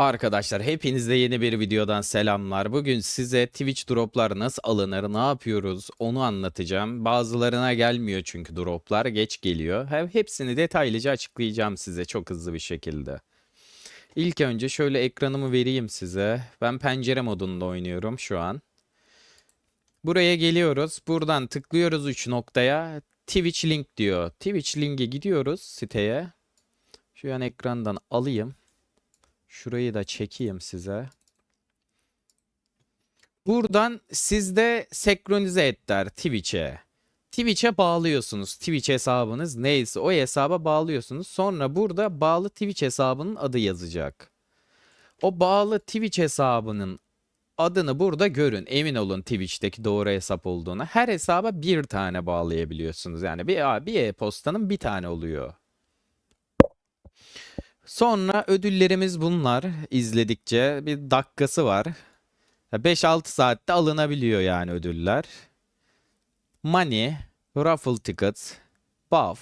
Arkadaşlar hepinize yeni bir videodan selamlar. Bugün size Twitch droplar nasıl alınır, ne yapıyoruz onu anlatacağım. Bazılarına gelmiyor çünkü droplar geç geliyor. Hem hepsini detaylıca açıklayacağım size çok hızlı bir şekilde. İlk önce şöyle ekranımı vereyim size. Ben pencere modunda oynuyorum şu an. Buraya geliyoruz. Buradan tıklıyoruz 3 noktaya. Twitch link diyor. Twitch link'e gidiyoruz siteye. Şu an ekrandan alayım. Şurayı da çekeyim size. Buradan sizde senkronize et der Twitch'e. Twitch'e bağlıyorsunuz. Twitch hesabınız neyse o hesaba bağlıyorsunuz. Sonra burada bağlı Twitch hesabının adı yazacak. O bağlı Twitch hesabının adını burada görün. Emin olun Twitch'teki doğru hesap olduğuna. Her hesaba bir tane bağlayabiliyorsunuz. Yani bir, bir e-postanın bir tane oluyor. Sonra ödüllerimiz bunlar. İzledikçe bir dakikası var. 5-6 saatte alınabiliyor yani ödüller. Money, raffle tickets, buff.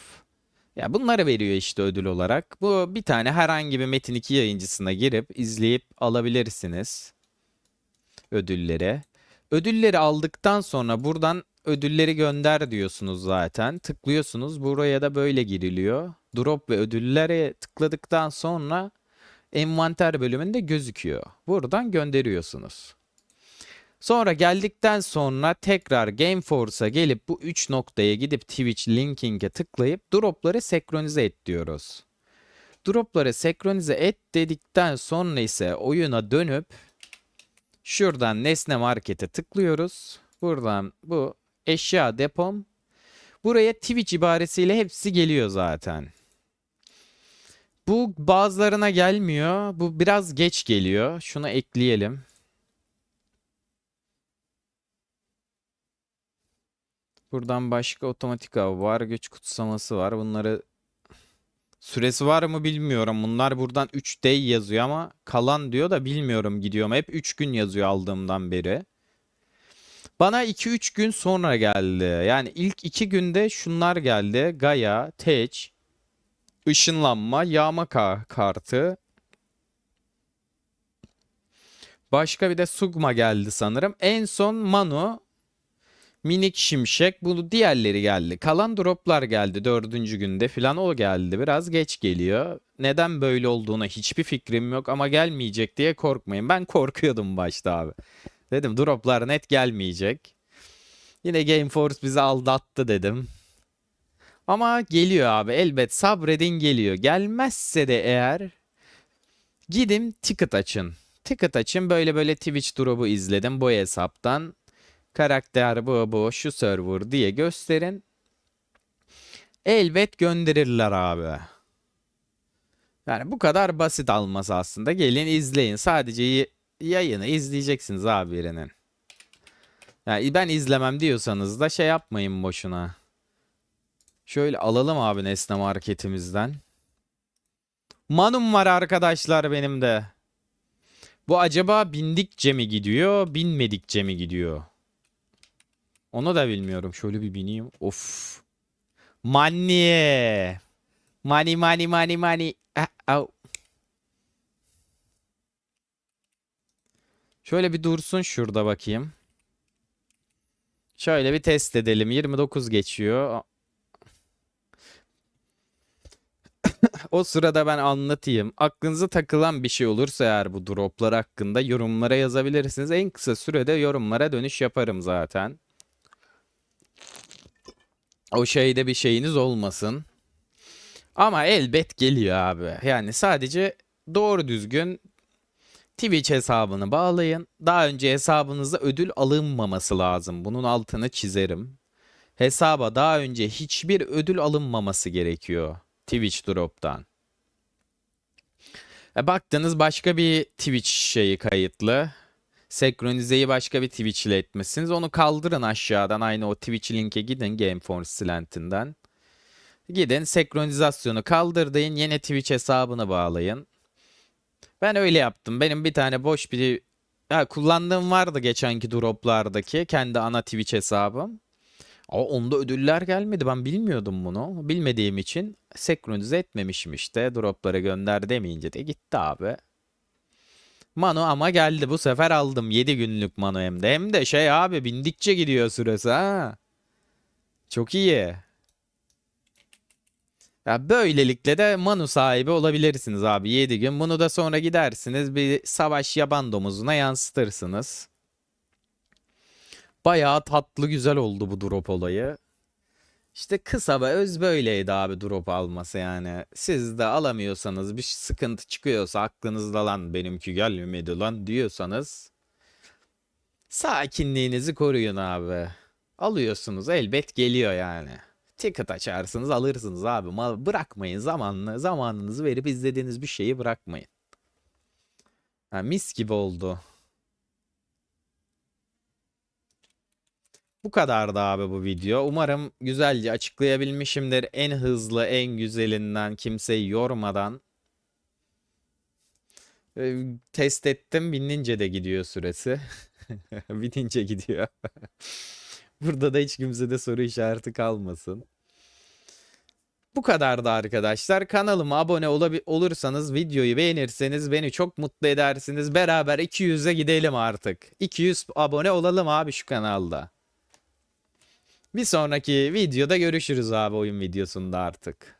Ya bunları veriyor işte ödül olarak. Bu bir tane herhangi bir Metin 2 yayıncısına girip izleyip alabilirsiniz ödülleri. Ödülleri aldıktan sonra buradan ödülleri gönder diyorsunuz zaten. Tıklıyorsunuz. Buraya da böyle giriliyor. Drop ve ödüllere tıkladıktan sonra envanter bölümünde gözüküyor. Buradan gönderiyorsunuz. Sonra geldikten sonra tekrar Gameforce'a gelip bu 3 noktaya gidip Twitch linking'e tıklayıp dropları senkronize et diyoruz. Dropları senkronize et dedikten sonra ise oyuna dönüp şuradan nesne markete tıklıyoruz. Buradan bu eşya depom. Buraya Twitch ibaresiyle hepsi geliyor zaten. Bu bazılarına gelmiyor. Bu biraz geç geliyor. Şunu ekleyelim. Buradan başka otomatik av var. Güç kutsaması var. Bunları süresi var mı bilmiyorum. Bunlar buradan 3 day yazıyor ama kalan diyor da bilmiyorum gidiyor mu. Hep 3 gün yazıyor aldığımdan beri. Bana 2-3 gün sonra geldi. Yani ilk 2 günde şunlar geldi. Gaia, Tech, ışınlanma, yağma ka- kartı. Başka bir de Sugma geldi sanırım. En son Manu, Minik Şimşek, bu diğerleri geldi. Kalan droplar geldi dördüncü günde falan o geldi. Biraz geç geliyor. Neden böyle olduğuna hiçbir fikrim yok ama gelmeyecek diye korkmayın. Ben korkuyordum başta abi. Dedim droplar net gelmeyecek. Yine Gameforce bizi aldattı dedim. Ama geliyor abi elbet sabredin geliyor. Gelmezse de eğer gidin ticket açın. Ticket açın böyle böyle Twitch drop'u izledim bu hesaptan. Karakter bu bu şu server diye gösterin. Elbet gönderirler abi. Yani bu kadar basit alması aslında. Gelin izleyin. Sadece yayını izleyeceksiniz abi birinin. Yani ben izlemem diyorsanız da şey yapmayın boşuna. Şöyle alalım abi nesne marketimizden. Manum var arkadaşlar benim de. Bu acaba bindikçe mi gidiyor, binmedikçe mi gidiyor? Onu da bilmiyorum. Şöyle bir bineyim. Of. Money. Money money money money. Ah, au. Şöyle bir dursun şurada bakayım. Şöyle bir test edelim. 29 geçiyor. O sırada ben anlatayım. Aklınıza takılan bir şey olursa eğer bu droplar hakkında yorumlara yazabilirsiniz. En kısa sürede yorumlara dönüş yaparım zaten. O şeyde bir şeyiniz olmasın. Ama elbet geliyor abi. Yani sadece doğru düzgün Twitch hesabını bağlayın. Daha önce hesabınızda ödül alınmaması lazım. Bunun altını çizerim. Hesaba daha önce hiçbir ödül alınmaması gerekiyor. Twitch Drop'tan. E baktınız başka bir Twitch şeyi kayıtlı. Senkronizeyi başka bir Twitch ile etmişsiniz. Onu kaldırın aşağıdan. Aynı o Twitch linke gidin Gameforce silentinden. Gidin senkronizasyonu kaldırdın. Yeni Twitch hesabını bağlayın. Ben öyle yaptım. Benim bir tane boş bir ha, kullandığım vardı geçenki droplardaki kendi ana Twitch hesabım. Ama onda ödüller gelmedi. Ben bilmiyordum bunu. Bilmediğim için senkronize etmemişim işte. Dropları gönder demeyince de gitti abi. Mano ama geldi bu sefer aldım 7 günlük Mano hem de. Hem de şey abi bindikçe gidiyor süresi ha. Çok iyi. Ya böylelikle de Manu sahibi olabilirsiniz abi 7 gün. Bunu da sonra gidersiniz bir savaş yaban domuzuna yansıtırsınız. Bayağı tatlı güzel oldu bu drop olayı. İşte kısa ve öz böyleydi abi drop alması yani. Siz de alamıyorsanız bir sıkıntı çıkıyorsa aklınızda lan benimki gelmedi lan diyorsanız sakinliğinizi koruyun abi. Alıyorsunuz elbet geliyor yani. Ticket açarsınız alırsınız abi. Mal bırakmayın zamanını, zamanınızı verip izlediğiniz bir şeyi bırakmayın. Ha, mis gibi oldu. Bu kadardı abi bu video. Umarım güzelce açıklayabilmişimdir. En hızlı, en güzelinden kimseyi yormadan. Ee, Test ettim. Binince de gidiyor süresi. Binince gidiyor. Burada da hiç kimsede soru işareti kalmasın. Bu kadardı arkadaşlar. Kanalıma abone olursanız, videoyu beğenirseniz beni çok mutlu edersiniz. Beraber 200'e gidelim artık. 200 abone olalım abi şu kanalda. Bir sonraki videoda görüşürüz abi oyun videosunda artık.